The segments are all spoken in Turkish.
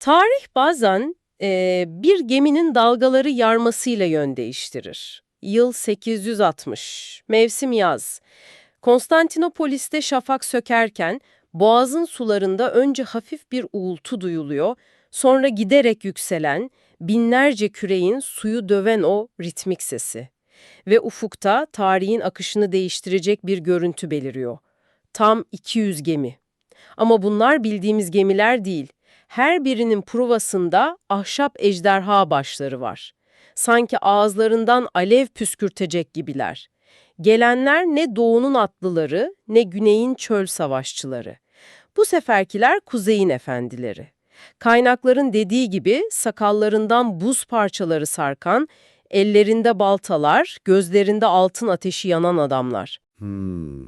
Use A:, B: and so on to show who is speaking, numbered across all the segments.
A: Tarih bazen e, bir geminin dalgaları yarmasıyla yön değiştirir. Yıl 860, mevsim yaz. Konstantinopolis'te şafak sökerken boğazın sularında önce hafif bir uğultu duyuluyor, sonra giderek yükselen, binlerce küreğin suyu döven o ritmik sesi. Ve ufukta tarihin akışını değiştirecek bir görüntü beliriyor. Tam 200 gemi. Ama bunlar bildiğimiz gemiler değil. Her birinin provasında ahşap ejderha başları var. Sanki ağızlarından alev püskürtecek gibiler. Gelenler ne doğunun atlıları ne güneyin çöl savaşçıları. Bu seferkiler kuzeyin efendileri. Kaynakların dediği gibi sakallarından buz parçaları sarkan, ellerinde baltalar, gözlerinde altın ateşi yanan adamlar.
B: Hmm.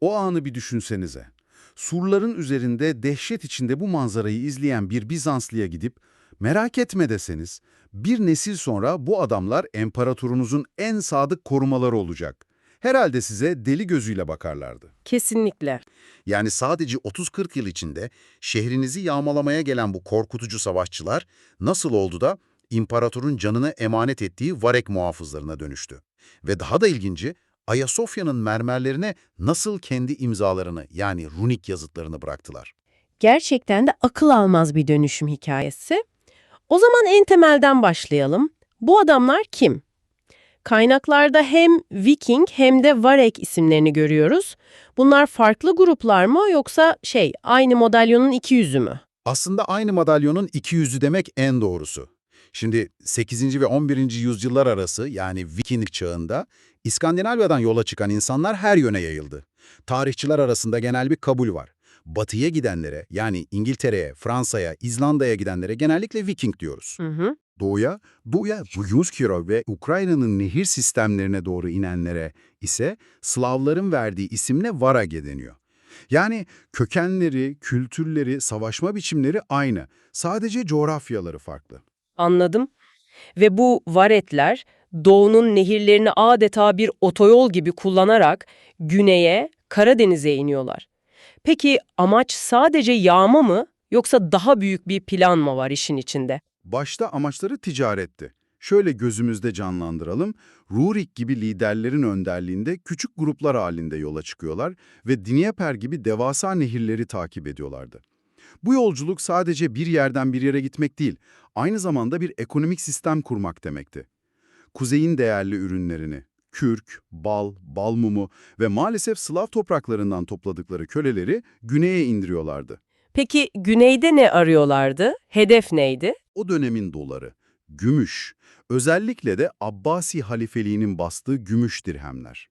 B: O anı bir düşünsenize. Surların üzerinde dehşet içinde bu manzarayı izleyen bir Bizanslıya gidip merak etme deseniz, bir nesil sonra bu adamlar imparatorunuzun en sadık korumaları olacak. Herhalde size deli gözüyle bakarlardı.
A: Kesinlikle.
C: Yani sadece 30-40 yıl içinde şehrinizi yağmalamaya gelen bu korkutucu savaşçılar nasıl oldu da imparatorun canını emanet ettiği Varek muhafızlarına dönüştü. Ve daha da ilginci, Ayasofya'nın mermerlerine nasıl kendi imzalarını yani runik yazıtlarını bıraktılar.
A: Gerçekten de akıl almaz bir dönüşüm hikayesi. O zaman en temelden başlayalım. Bu adamlar kim? Kaynaklarda hem Viking hem de Varek isimlerini görüyoruz. Bunlar farklı gruplar mı yoksa şey aynı modalyonun iki yüzü mü?
C: Aslında aynı madalyonun iki yüzü demek en doğrusu. Şimdi 8. ve 11. yüzyıllar arası yani Viking çağında İskandinavya'dan yola çıkan insanlar her yöne yayıldı. Tarihçiler arasında genel bir kabul var. Batıya gidenlere yani İngiltere'ye, Fransa'ya, İzlanda'ya gidenlere genellikle Viking diyoruz.
A: Hı hı.
C: Doğuya, doğuya Buyuskiro ve Ukrayna'nın nehir sistemlerine doğru inenlere ise Slavların verdiği isimle Varage deniyor. Yani kökenleri, kültürleri, savaşma biçimleri aynı. Sadece coğrafyaları farklı.
A: Anladım. Ve bu varetler doğunun nehirlerini adeta bir otoyol gibi kullanarak güneye, Karadeniz'e iniyorlar. Peki amaç sadece yağma mı yoksa daha büyük bir plan mı var işin içinde?
B: Başta amaçları ticaretti. Şöyle gözümüzde canlandıralım. Rurik gibi liderlerin önderliğinde küçük gruplar halinde yola çıkıyorlar ve Dnieper gibi devasa nehirleri takip ediyorlardı. Bu yolculuk sadece bir yerden bir yere gitmek değil, aynı zamanda bir ekonomik sistem kurmak demekti. Kuzeyin değerli ürünlerini, kürk, bal, bal mumu ve maalesef Slav topraklarından topladıkları köleleri güneye indiriyorlardı.
A: Peki güneyde ne arıyorlardı? Hedef neydi?
B: O dönemin doları, gümüş, özellikle de Abbasi halifeliğinin bastığı gümüş dirhemler.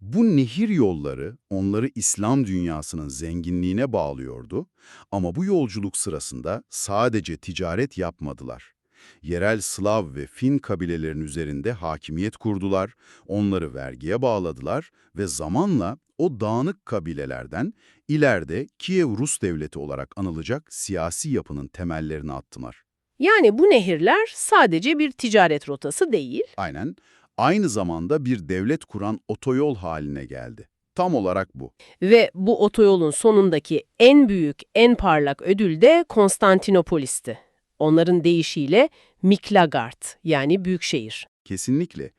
B: Bu nehir yolları onları İslam dünyasının zenginliğine bağlıyordu ama bu yolculuk sırasında sadece ticaret yapmadılar. Yerel Slav ve Fin kabilelerin üzerinde hakimiyet kurdular, onları vergiye bağladılar ve zamanla o dağınık kabilelerden ileride Kiev Rus devleti olarak anılacak siyasi yapının temellerini attılar.
A: Yani bu nehirler sadece bir ticaret rotası değil.
B: Aynen, aynı zamanda bir devlet kuran otoyol haline geldi. Tam olarak bu.
A: Ve bu otoyolun sonundaki en büyük, en parlak ödül de Konstantinopolis'ti. Onların deyişiyle Miklagard yani Büyükşehir.
B: Kesinlikle.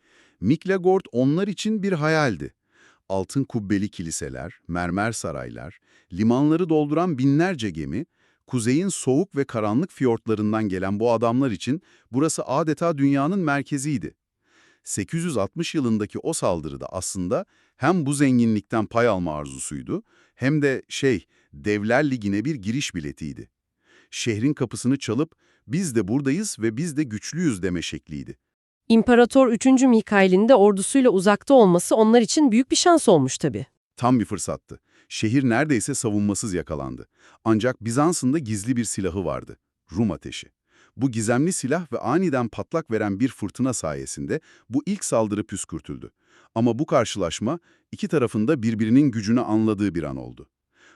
B: Miklagord onlar için bir hayaldi. Altın kubbeli kiliseler, mermer saraylar, limanları dolduran binlerce gemi, kuzeyin soğuk ve karanlık fiyortlarından gelen bu adamlar için burası adeta dünyanın merkeziydi. 860 yılındaki o saldırıda aslında hem bu zenginlikten pay alma arzusuydu hem de şey, Devler Ligi'ne bir giriş biletiydi. Şehrin kapısını çalıp biz de buradayız ve biz de güçlüyüz deme şekliydi.
A: İmparator 3. Mikail'in de ordusuyla uzakta olması onlar için büyük bir şans olmuş tabii.
B: Tam bir fırsattı. Şehir neredeyse savunmasız yakalandı. Ancak Bizans'ın da gizli bir silahı vardı. Rum ateşi. Bu gizemli silah ve aniden patlak veren bir fırtına sayesinde bu ilk saldırı püskürtüldü. Ama bu karşılaşma iki tarafın da birbirinin gücünü anladığı bir an oldu.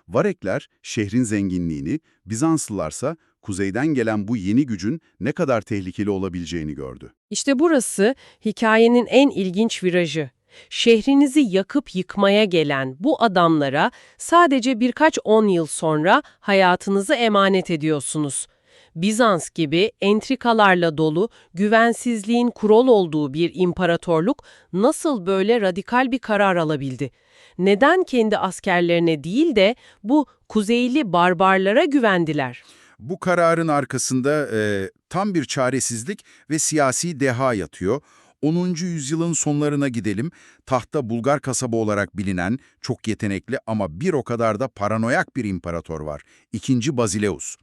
B: Varekler şehrin zenginliğini, Bizanslılarsa kuzeyden gelen bu yeni gücün ne kadar tehlikeli olabileceğini gördü.
A: İşte burası hikayenin en ilginç virajı. Şehrinizi yakıp yıkmaya gelen bu adamlara sadece birkaç on yıl sonra hayatınızı emanet ediyorsunuz. Bizans gibi entrikalarla dolu, güvensizliğin kurol olduğu bir imparatorluk nasıl böyle radikal bir karar alabildi? Neden kendi askerlerine değil de bu kuzeyli barbarlara güvendiler?
B: Bu kararın arkasında e, tam bir çaresizlik ve siyasi deha yatıyor. 10. yüzyılın sonlarına gidelim. Tahta Bulgar kasaba olarak bilinen, çok yetenekli ama bir o kadar da paranoyak bir imparator var. 2. Bazileus.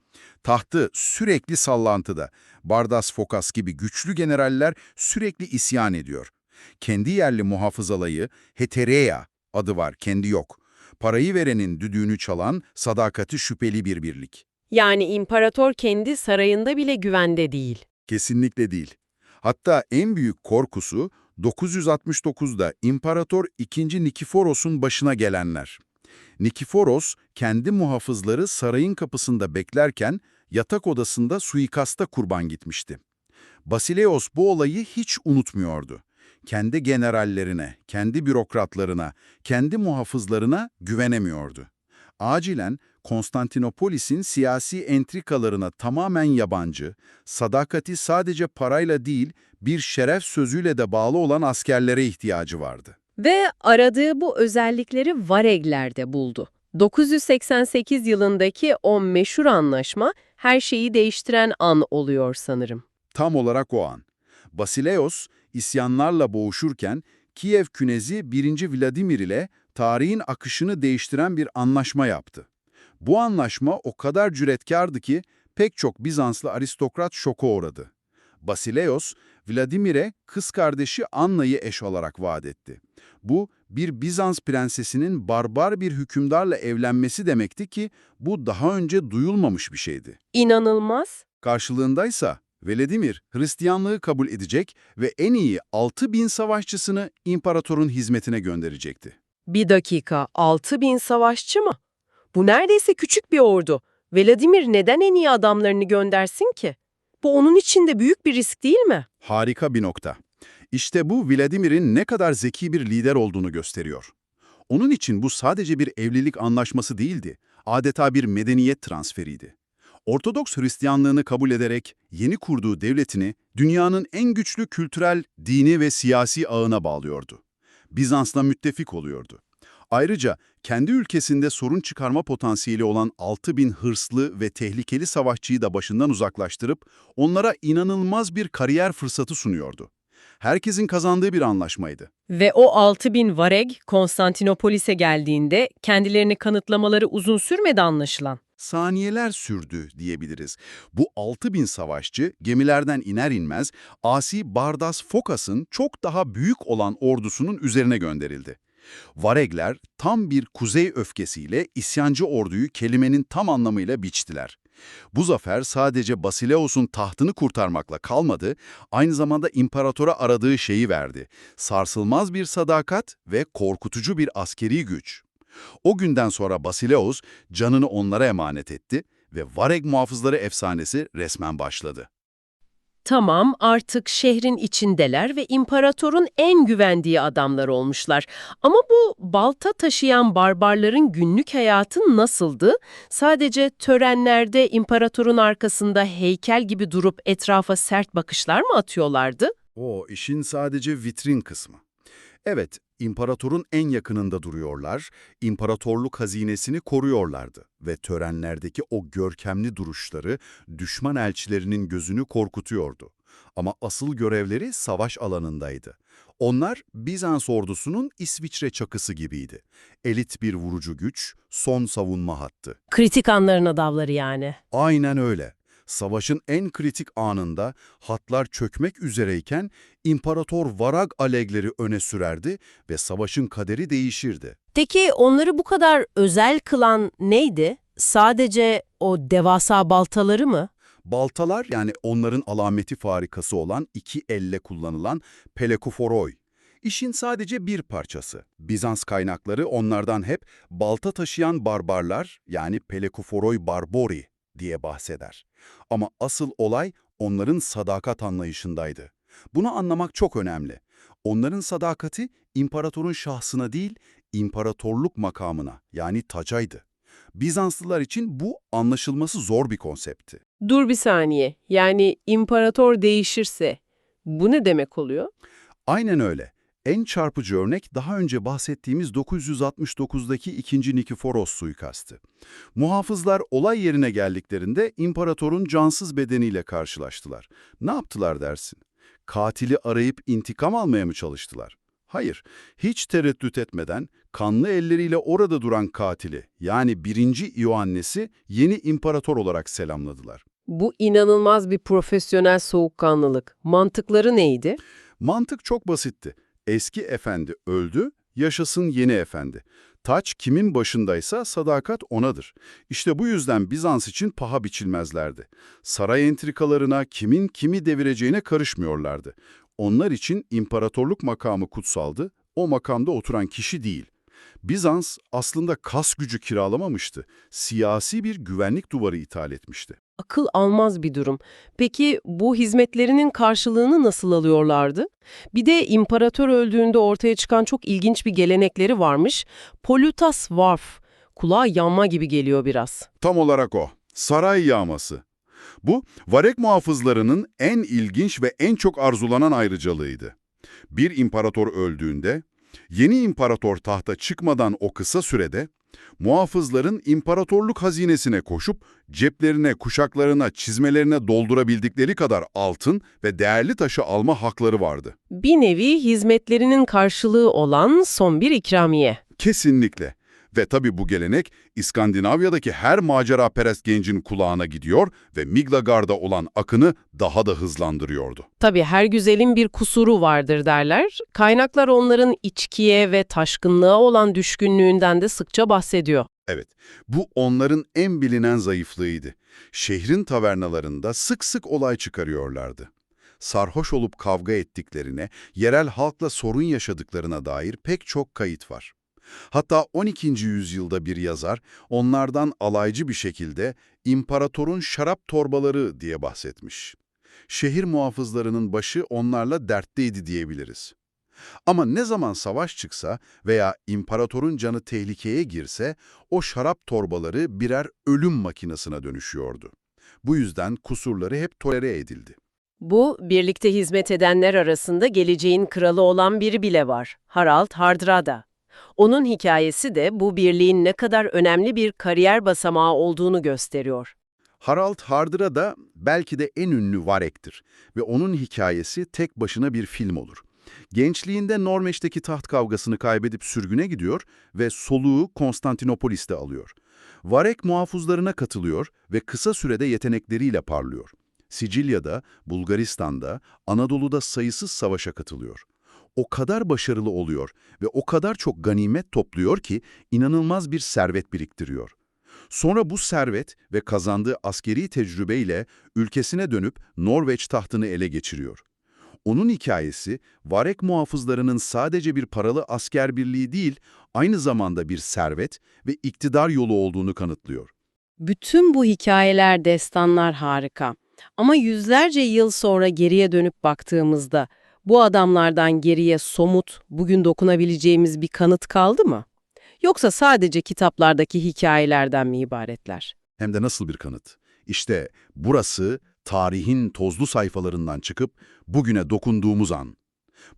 B: Tahtı sürekli sallantıda. Bardas Fokas gibi güçlü generaller sürekli isyan ediyor. Kendi yerli muhafızalayı Heterea adı var, kendi yok. Parayı verenin düdüğünü çalan, sadakati şüpheli bir birlik.
A: Yani imparator kendi sarayında bile güvende değil.
B: Kesinlikle değil. Hatta en büyük korkusu 969'da İmparator II. Nikiforos'un başına gelenler. Nikiforos, kendi muhafızları sarayın kapısında beklerken yatak odasında suikasta kurban gitmişti. Basileos bu olayı hiç unutmuyordu. Kendi generallerine, kendi bürokratlarına, kendi muhafızlarına güvenemiyordu. Acilen Konstantinopolis'in siyasi entrikalarına tamamen yabancı, sadakati sadece parayla değil bir şeref sözüyle de bağlı olan askerlere ihtiyacı vardı.
A: Ve aradığı bu özellikleri Varegler'de buldu. 988 yılındaki o meşhur anlaşma her şeyi değiştiren an oluyor sanırım.
B: Tam olarak o an. Basileos isyanlarla boğuşurken Kiev künezi 1. Vladimir ile tarihin akışını değiştiren bir anlaşma yaptı. Bu anlaşma o kadar cüretkardı ki pek çok Bizanslı aristokrat şoka uğradı. Basileos, Vladimir'e kız kardeşi Anna'yı eş olarak vaat etti. Bu, bir Bizans prensesinin barbar bir hükümdarla evlenmesi demekti ki bu daha önce duyulmamış bir şeydi.
A: İnanılmaz.
B: Karşılığındaysa Vladimir Hristiyanlığı kabul edecek ve en iyi 6000 savaşçısını imparatorun hizmetine gönderecekti.
A: Bir dakika, 6000 savaşçı mı? Bu neredeyse küçük bir ordu. Vladimir neden en iyi adamlarını göndersin ki? Bu onun için de büyük bir risk değil mi?
B: Harika bir nokta. İşte bu Vladimir'in ne kadar zeki bir lider olduğunu gösteriyor. Onun için bu sadece bir evlilik anlaşması değildi, adeta bir medeniyet transferiydi. Ortodoks Hristiyanlığını kabul ederek yeni kurduğu devletini dünyanın en güçlü kültürel, dini ve siyasi ağına bağlıyordu. Bizans'la müttefik oluyordu. Ayrıca kendi ülkesinde sorun çıkarma potansiyeli olan 6000 hırslı ve tehlikeli savaşçıyı da başından uzaklaştırıp onlara inanılmaz bir kariyer fırsatı sunuyordu. Herkesin kazandığı bir anlaşmaydı.
A: Ve o 6000 vareg Konstantinopolis'e geldiğinde kendilerini kanıtlamaları uzun sürmedi anlaşılan.
B: Saniyeler sürdü diyebiliriz. Bu 6000 savaşçı gemilerden iner inmez Asi Bardas Fokas'ın çok daha büyük olan ordusunun üzerine gönderildi. Varegler tam bir kuzey öfkesiyle isyancı orduyu kelimenin tam anlamıyla biçtiler. Bu zafer sadece Basileos'un tahtını kurtarmakla kalmadı, aynı zamanda imparatora aradığı şeyi verdi. Sarsılmaz bir sadakat ve korkutucu bir askeri güç. O günden sonra Basileos canını onlara emanet etti ve Vareg muhafızları efsanesi resmen başladı.
A: Tamam, artık şehrin içindeler ve imparatorun en güvendiği adamlar olmuşlar. Ama bu balta taşıyan barbarların günlük hayatı nasıldı? Sadece törenlerde imparatorun arkasında heykel gibi durup etrafa sert bakışlar mı atıyorlardı?
B: O işin sadece vitrin kısmı. Evet, imparatorun en yakınında duruyorlar, imparatorluk hazinesini koruyorlardı ve törenlerdeki o görkemli duruşları düşman elçilerinin gözünü korkutuyordu. Ama asıl görevleri savaş alanındaydı. Onlar Bizans ordusunun İsviçre çakısı gibiydi. Elit bir vurucu güç, son savunma hattı.
A: Kritik anların adavları yani.
B: Aynen öyle. Savaşın en kritik anında hatlar çökmek üzereyken İmparator Varag alegleri öne sürerdi ve savaşın kaderi değişirdi.
A: Peki onları bu kadar özel kılan neydi? Sadece o devasa baltaları mı?
B: Baltalar yani onların alameti farikası olan iki elle kullanılan pelekuforoi. İşin sadece bir parçası. Bizans kaynakları onlardan hep balta taşıyan barbarlar yani pelekuforoi barbori diye bahseder. Ama asıl olay onların sadakat anlayışındaydı. Bunu anlamak çok önemli. Onların sadakati imparatorun şahsına değil, imparatorluk makamına yani tacaydı. Bizanslılar için bu anlaşılması zor bir konseptti.
A: Dur bir saniye. Yani imparator değişirse bu ne demek oluyor?
B: Aynen öyle. En çarpıcı örnek daha önce bahsettiğimiz 969'daki 2. Nikiforos suikastı. Muhafızlar olay yerine geldiklerinde imparatorun cansız bedeniyle karşılaştılar. Ne yaptılar dersin? Katili arayıp intikam almaya mı çalıştılar? Hayır, hiç tereddüt etmeden kanlı elleriyle orada duran katili yani 1. İoannes'i yeni imparator olarak selamladılar.
A: Bu inanılmaz bir profesyonel soğukkanlılık. Mantıkları neydi?
B: Mantık çok basitti. Eski efendi öldü, yaşasın yeni efendi. Taç kimin başındaysa sadakat onadır. İşte bu yüzden Bizans için paha biçilmezlerdi. Saray entrikalarına kimin kimi devireceğine karışmıyorlardı. Onlar için imparatorluk makamı kutsaldı, o makamda oturan kişi değil. Bizans aslında kas gücü kiralamamıştı, siyasi bir güvenlik duvarı ithal etmişti.
A: Akıl almaz bir durum. Peki bu hizmetlerinin karşılığını nasıl alıyorlardı? Bir de imparator öldüğünde ortaya çıkan çok ilginç bir gelenekleri varmış. Pollutas varf. Kulağa yanma gibi geliyor biraz.
B: Tam olarak o. Saray yağması. Bu, varek muhafızlarının en ilginç ve en çok arzulanan ayrıcalığıydı. Bir imparator öldüğünde, yeni imparator tahta çıkmadan o kısa sürede, muhafızların imparatorluk hazinesine koşup ceplerine, kuşaklarına, çizmelerine doldurabildikleri kadar altın ve değerli taşı alma hakları vardı.
A: Bir nevi hizmetlerinin karşılığı olan son bir ikramiye.
B: Kesinlikle. Ve tabii bu gelenek İskandinavya'daki her macera perest gencin kulağına gidiyor ve Miglagard'a olan akını daha da hızlandırıyordu.
A: Tabii her güzelin bir kusuru vardır derler. Kaynaklar onların içkiye ve taşkınlığa olan düşkünlüğünden de sıkça bahsediyor.
B: Evet, bu onların en bilinen zayıflığıydı. Şehrin tavernalarında sık sık olay çıkarıyorlardı. Sarhoş olup kavga ettiklerine, yerel halkla sorun yaşadıklarına dair pek çok kayıt var. Hatta 12. yüzyılda bir yazar onlardan alaycı bir şekilde imparatorun şarap torbaları diye bahsetmiş. Şehir muhafızlarının başı onlarla dertteydi diyebiliriz. Ama ne zaman savaş çıksa veya imparatorun canı tehlikeye girse o şarap torbaları birer ölüm makinesine dönüşüyordu. Bu yüzden kusurları hep tolere edildi.
A: Bu, birlikte hizmet edenler arasında geleceğin kralı olan biri bile var. Harald Hardrada. Onun hikayesi de bu birliğin ne kadar önemli bir kariyer basamağı olduğunu gösteriyor.
B: Harald Hardrada da belki de en ünlü Varek'tir ve onun hikayesi tek başına bir film olur. Gençliğinde Norveç'teki taht kavgasını kaybedip sürgüne gidiyor ve soluğu Konstantinopolis'te alıyor. Varek muhafızlarına katılıyor ve kısa sürede yetenekleriyle parlıyor. Sicilya'da, Bulgaristan'da, Anadolu'da sayısız savaşa katılıyor. O kadar başarılı oluyor ve o kadar çok ganimet topluyor ki inanılmaz bir servet biriktiriyor. Sonra bu servet ve kazandığı askeri tecrübeyle ülkesine dönüp Norveç tahtını ele geçiriyor. Onun hikayesi, Varek muhafızlarının sadece bir paralı asker birliği değil, aynı zamanda bir servet ve iktidar yolu olduğunu kanıtlıyor.
A: Bütün bu hikayeler, destanlar harika. Ama yüzlerce yıl sonra geriye dönüp baktığımızda bu adamlardan geriye somut, bugün dokunabileceğimiz bir kanıt kaldı mı? Yoksa sadece kitaplardaki hikayelerden mi ibaretler?
B: Hem de nasıl bir kanıt? İşte burası tarihin tozlu sayfalarından çıkıp bugüne dokunduğumuz an.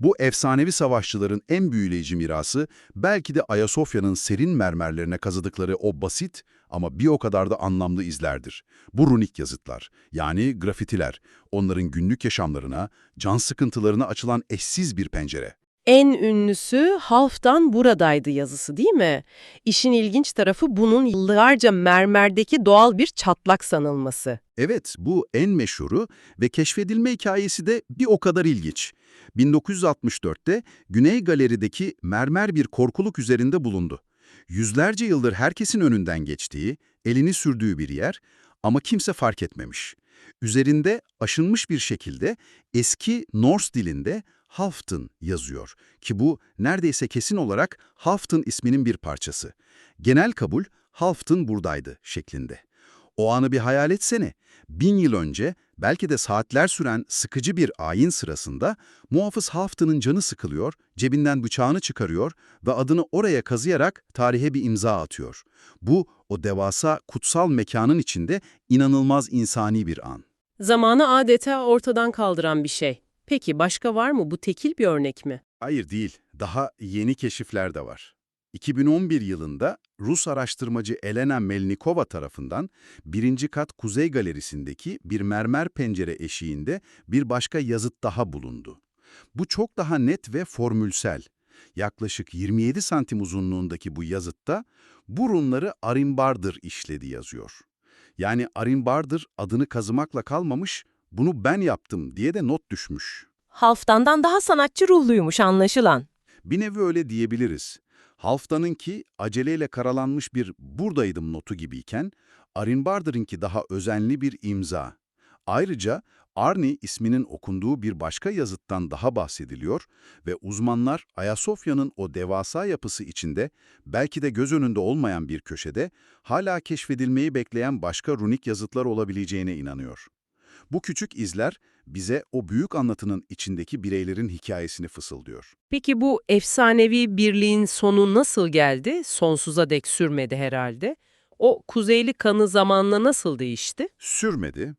B: Bu efsanevi savaşçıların en büyüleyici mirası belki de Ayasofya'nın serin mermerlerine kazıdıkları o basit ama bir o kadar da anlamlı izlerdir. Bu runik yazıtlar, yani grafitiler, onların günlük yaşamlarına, can sıkıntılarına açılan eşsiz bir pencere.
A: En ünlüsü Half'tan buradaydı yazısı değil mi? İşin ilginç tarafı bunun yıllarca mermerdeki doğal bir çatlak sanılması.
B: Evet, bu en meşhuru ve keşfedilme hikayesi de bir o kadar ilginç. 1964'te Güney Galeri'deki mermer bir korkuluk üzerinde bulundu. Yüzlerce yıldır herkesin önünden geçtiği, elini sürdüğü bir yer ama kimse fark etmemiş. Üzerinde aşınmış bir şekilde eski Norse dilinde Halfton yazıyor ki bu neredeyse kesin olarak Halfton isminin bir parçası. Genel kabul Halfton buradaydı şeklinde. O anı bir hayal etsene. Bin yıl önce, belki de saatler süren sıkıcı bir ayin sırasında, muhafız Haftan'ın canı sıkılıyor, cebinden bıçağını çıkarıyor ve adını oraya kazıyarak tarihe bir imza atıyor. Bu, o devasa kutsal mekanın içinde inanılmaz insani bir an.
A: Zamanı adeta ortadan kaldıran bir şey. Peki başka var mı? Bu tekil bir örnek mi?
B: Hayır değil, daha yeni keşifler de var. 2011 yılında Rus araştırmacı Elena Melnikova tarafından birinci kat Kuzey Galerisi'ndeki bir mermer pencere eşiğinde bir başka yazıt daha bulundu. Bu çok daha net ve formülsel. Yaklaşık 27 santim uzunluğundaki bu yazıtta bu runları Arimbardır işledi yazıyor. Yani Arimbardır adını kazımakla kalmamış, bunu ben yaptım diye de not düşmüş.
D: Halfdan'dan daha sanatçı ruhluymuş anlaşılan.
B: Bir nevi öyle diyebiliriz. Halfdan'ınki aceleyle karalanmış bir buradaydım notu gibiyken, Arinbardır'ınki daha özenli bir imza. Ayrıca Arni isminin okunduğu bir başka yazıttan daha bahsediliyor ve uzmanlar Ayasofya'nın o devasa yapısı içinde belki de göz önünde olmayan bir köşede hala keşfedilmeyi bekleyen başka runik yazıtlar olabileceğine inanıyor. Bu küçük izler bize o büyük anlatının içindeki bireylerin hikayesini fısıldıyor.
A: Peki bu efsanevi birliğin sonu nasıl geldi? Sonsuza dek sürmedi herhalde. O kuzeyli kanı zamanla nasıl değişti?
B: Sürmedi.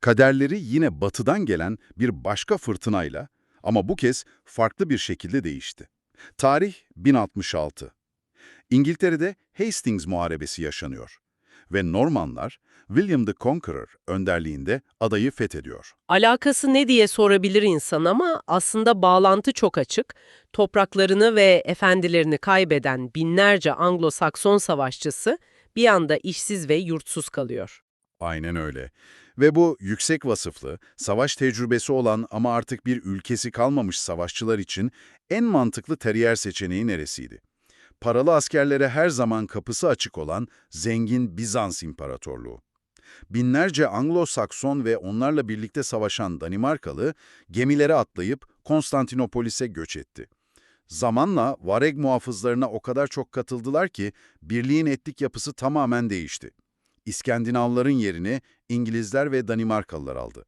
B: Kaderleri yine batıdan gelen bir başka fırtınayla ama bu kez farklı bir şekilde değişti. Tarih 1066. İngiltere'de Hastings Muharebesi yaşanıyor ve Normanlar William the Conqueror önderliğinde adayı fethediyor.
A: Alakası ne diye sorabilir insan ama aslında bağlantı çok açık. Topraklarını ve efendilerini kaybeden binlerce Anglo-Sakson savaşçısı bir anda işsiz ve yurtsuz kalıyor.
B: Aynen öyle. Ve bu yüksek vasıflı, savaş tecrübesi olan ama artık bir ülkesi kalmamış savaşçılar için en mantıklı teriyer seçeneği neresiydi? Paralı askerlere her zaman kapısı açık olan zengin Bizans İmparatorluğu. Binlerce Anglo-Sakson ve onlarla birlikte savaşan Danimarkalı gemilere atlayıp Konstantinopolis'e göç etti. Zamanla Vareg muhafızlarına o kadar çok katıldılar ki birliğin etnik yapısı tamamen değişti. İskandinavların yerini İngilizler ve Danimarkalılar aldı.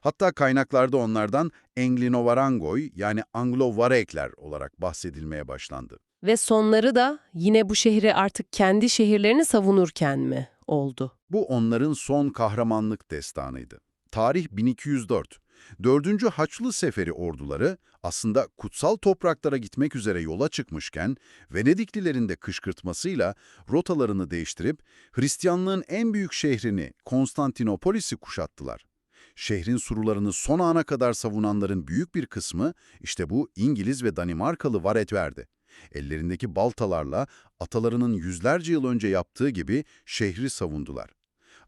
B: Hatta kaynaklarda onlardan Englinovarangoy yani Anglo-Varegler olarak bahsedilmeye başlandı.
A: Ve sonları da yine bu şehri artık kendi şehirlerini savunurken mi oldu?
B: Bu onların son kahramanlık destanıydı. Tarih 1204. Dördüncü Haçlı Seferi orduları aslında kutsal topraklara gitmek üzere yola çıkmışken Venediklilerin de kışkırtmasıyla rotalarını değiştirip Hristiyanlığın en büyük şehrini Konstantinopolis'i kuşattılar. Şehrin surlarını son ana kadar savunanların büyük bir kısmı işte bu İngiliz ve Danimarkalı varet verdi. Ellerindeki baltalarla atalarının yüzlerce yıl önce yaptığı gibi şehri savundular.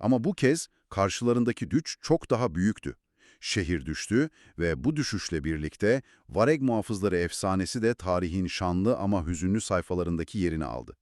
B: Ama bu kez karşılarındaki güç çok daha büyüktü. Şehir düştü ve bu düşüşle birlikte Vareg muhafızları efsanesi de tarihin şanlı ama hüzünlü sayfalarındaki yerini aldı.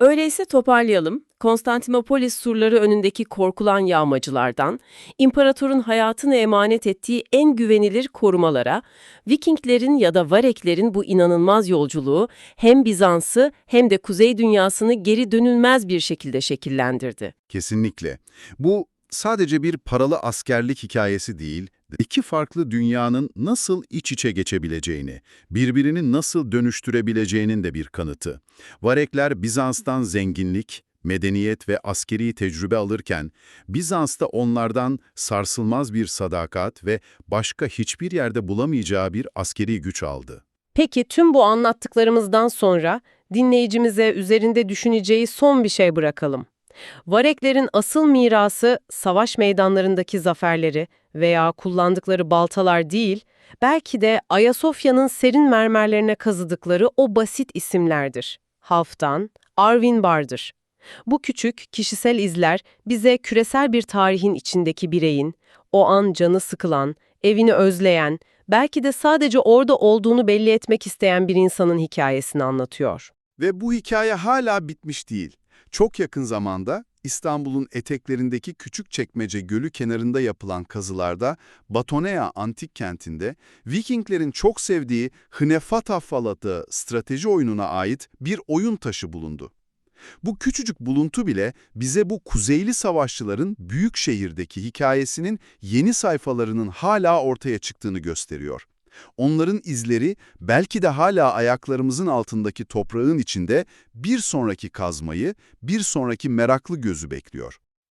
A: Öyleyse toparlayalım. Konstantinopolis surları önündeki korkulan yağmacılardan, imparatorun hayatını emanet ettiği en güvenilir korumalara, Vikinglerin ya da Vareklerin bu inanılmaz yolculuğu hem Bizans'ı hem de Kuzey dünyasını geri dönülmez bir şekilde şekillendirdi.
B: Kesinlikle. Bu sadece bir paralı askerlik hikayesi değil, iki farklı dünyanın nasıl iç içe geçebileceğini, birbirini nasıl dönüştürebileceğinin de bir kanıtı. Varekler Bizans'tan zenginlik, medeniyet ve askeri tecrübe alırken, Bizans da onlardan sarsılmaz bir sadakat ve başka hiçbir yerde bulamayacağı bir askeri güç aldı.
A: Peki tüm bu anlattıklarımızdan sonra dinleyicimize üzerinde düşüneceği son bir şey bırakalım. Vareklerin asıl mirası savaş meydanlarındaki zaferleri veya kullandıkları baltalar değil, belki de Ayasofya'nın serin mermerlerine kazıdıkları o basit isimlerdir. Halfdan, Arvin Bardır. Bu küçük, kişisel izler bize küresel bir tarihin içindeki bireyin, o an canı sıkılan, evini özleyen, belki de sadece orada olduğunu belli etmek isteyen bir insanın hikayesini anlatıyor.
E: Ve bu hikaye hala bitmiş değil. Çok yakın zamanda İstanbul'un eteklerindeki Küçükçekmece Gölü kenarında yapılan kazılarda Batonea antik kentinde Vikinglerin çok sevdiği Hnefata falatı strateji oyununa ait bir oyun taşı bulundu.
B: Bu küçücük buluntu bile bize bu kuzeyli savaşçıların büyük şehirdeki hikayesinin yeni sayfalarının hala ortaya çıktığını gösteriyor. Onların izleri belki de hala ayaklarımızın altındaki toprağın içinde bir sonraki kazmayı, bir sonraki meraklı gözü bekliyor.